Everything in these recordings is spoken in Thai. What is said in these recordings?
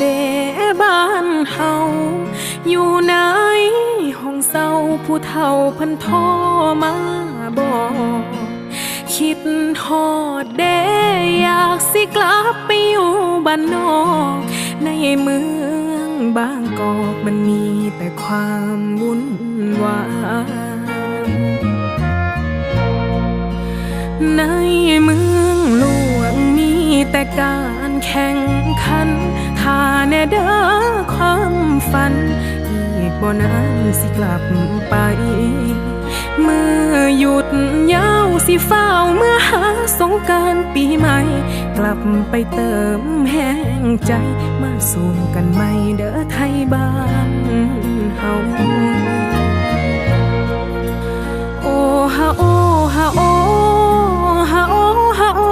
เดบ้านเฮาอยู่ไหนห้องเศร้าผู้เฒ่าเพันโทรมาบอกคิดฮอดเดอยากสิกลับไปอยู่บ้านนอก ในเมืองบางกอกมันมีแต่ความวุ่นวายในเมืองหลวงมีแต่การแข่ง เด้อความฝัน อีกบ่นานสิกลับไปเมื่อหยุดยาวสิเฝ้าเมื่อหาสงการปีใหม่ กลับไปเติมแห้งใจ มาสู่กันใหม่เด้อไทยบ้านเฮาโอ้ฮาโอฮาโอฮาโอฮาโอ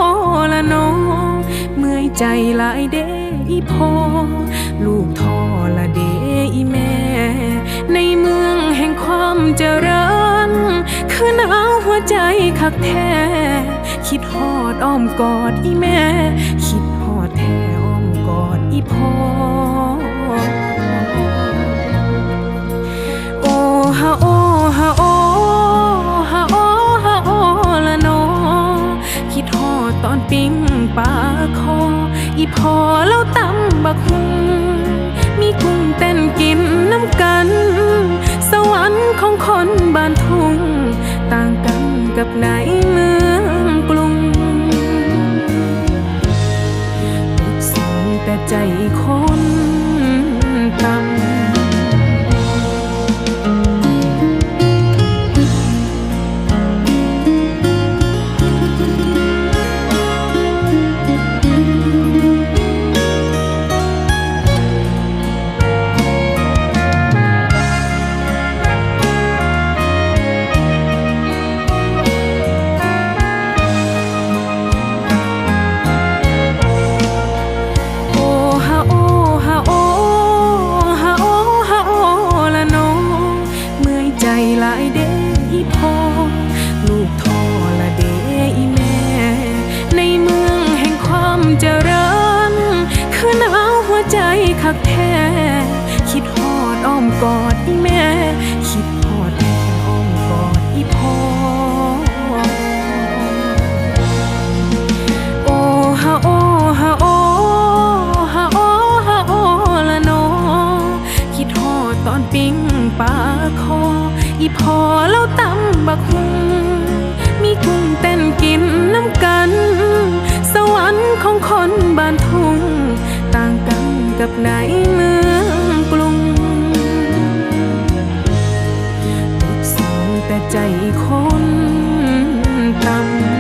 ละน้อง เมื่อยใจหลายเด อีพอลูกทอละเดอีแม่ ในเมืองแห่งความเจริญคือหนาวหัวใจคักแท้คิดหอดอ้อมกอดอีแม่ คิดหอดแท้อ้อมกอดอีพอ พอแล้วตำบักหุงมีกุ้งเต้นกินน้ำกัน สวรรค์ของคนบ้านทุ่ง ต่างกันกับในเมืองกรุงสูงแต่ใจคนต่ำ กแท้ คิดฮอดอ้อมกอดอีแม่ คิดฮอดแท้อ้อมกอดอีพอโอ้ฮาโอฮาโอฮาโอฮาโอละนอ คิดฮอดตอนปิ้งปลาคอ อีพอแล้วตำบักหุงมีกุ้งเต้นกินน้ำกัน สวรรค์ของคนบ้านทุ่ง กันกับในเมืองกรุงสูงแต่ใจคนต่ำ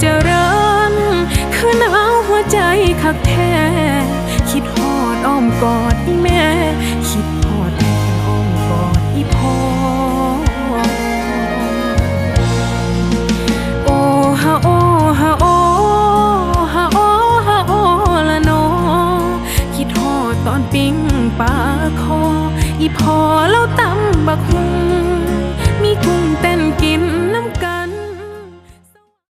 เจริญคือหนาวหัวใจคักแท้ คิดฮอดอ้อมกอดอีแม่ คิดฮอดแท้อ้อมกอดอีพอโอ้ฮาโอฮาโอฮาโอฮาโอละนอคิดฮอดตอนปิ้งปลาคอ อีพอแล้วตำบักหุงเต้นกิน